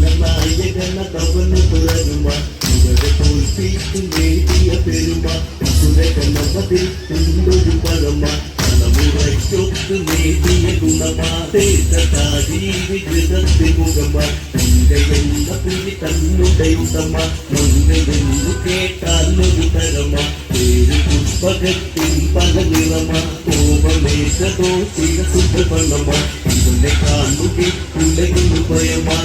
മനമായിരമെന്ന കവന്നു തുറങ്ങുമ ഇവരെ തോൽപ്പിക്കും വേദിയ പെരുമ ഇതുരെ കണ്ണവതിൽ ഉണ്ടൊരു പഴമ കണ്ണമുറയ്ക്കൊത്ത് നേടിയ ഗുണമാതേതാജീവിതത്തിൽ മുഖമ നിന്റെ എന്ന പുലി തന്നുടെ ഉത്തമ നിന്റെ എന്നു കേട്ടാലൊരു തരമ പേര് പുഷ്പകത്തിൽ പല നിറമ കോപമേശതോ ചില സുഖ പണമ ഇവനെ കാണുക ഉലകുന്നു ഭയമാ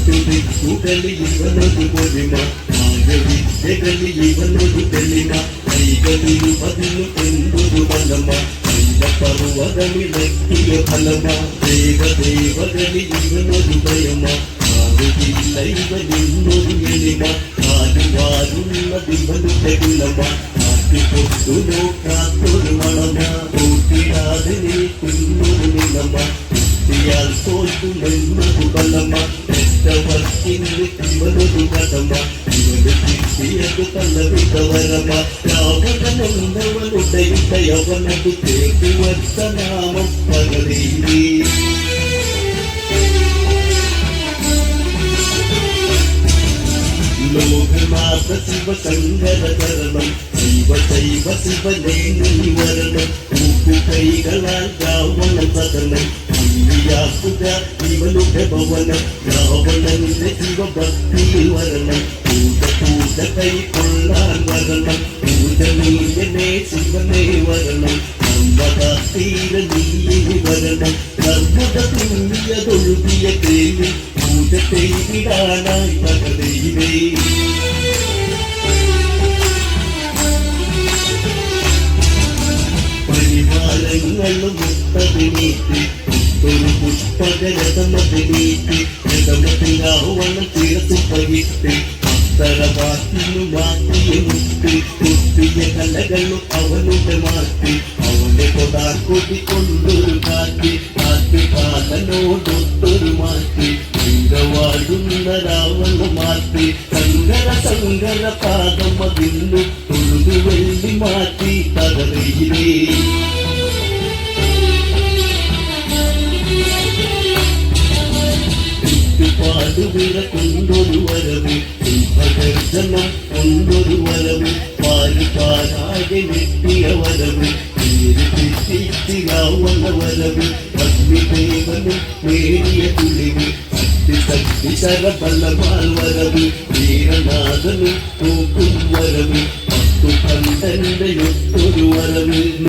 ఉంటుంది కూటలి ఇవ్వలేదు పోలిన మాధవి జగలి ఇవ్వలేదు పెళ్ళిన కైగలు బదులు పెందుడు బలమ పరువగలి వ్యక్తియ ఫలమ వేగ దేవగలి ఇవ్వనొదు భయమ మాధవి దైవ నిన్నొదు ఎలిన కాదు వారున్న దివలు తెగులమ కాటి పొద్దులో కాతులు మణమ కోటి రాజని కుందుడు నిలమ సోచు నిన్నకు బలమ പെറ്റവർക്കിന്ന് ഇവനൊരു കടമ ഇവന് കിട്ടിയത് തലവിതവരമ രാവണനൊന്നവനുടെ യവനതു കേട്ടുവച്ച നാമം പകരീ ലോകനാഥ ശിവശങ്കര ചരണം ശിവ ശൈവ ശിവനെ നീ വരണം കൂപ്പു കൈകളാൽ രാവണ സദനം അന്യാക്കുക ഇവനുടെ ഭവനം രാവണന്റെ ശിവഭക്തിയിൽ വരണം. പൂജ പൂജ കൈ കൊള്ളാൻ വരണം. പൂജ നീയനെ ശിവനെ വരണം. അമ്പതീര നീ വരണം. നർമ്മദ തുല്യതൊഴുകിയ കേൾവി പൂജ ചെയ്തിടാനായി പകതീരേ പരിഹാരങ്ങളും മുത്തതിനീട്ടി தொழு புஷ்பக ரதமதி நீட்டி ரதமதி ராவண தீரத்து பயிட்டு அத்தர வாக்கினு வாக்கிய முத்து முத்திய கலகலு அவனுட மாற்றி அவனை கொடா கொடி கொண்டொரு காட்டி காட்டி காதலோடொத்தொரு மாற்றி வாழும் రావణ మాతి సంగర సంగర పాదమ బిల్లు తొలుదు వెళ్ళి మాతి తగలే നടുവില കൊണ്ടൊരു വരവ് സിംഹഗർജനം കൊണ്ടൊരു വരവ് പാൽ പാലാകെ വെട്ടിയ വരവ് ാവുന്ന വരവ് അഗ്നിദേവന് തുളിവ് ശക്തി ശരബലമാൽ വരവ് വീരനാഥന് നോക്കും വരവ് പത്തു പന്ത്രണ്ട് വരവ്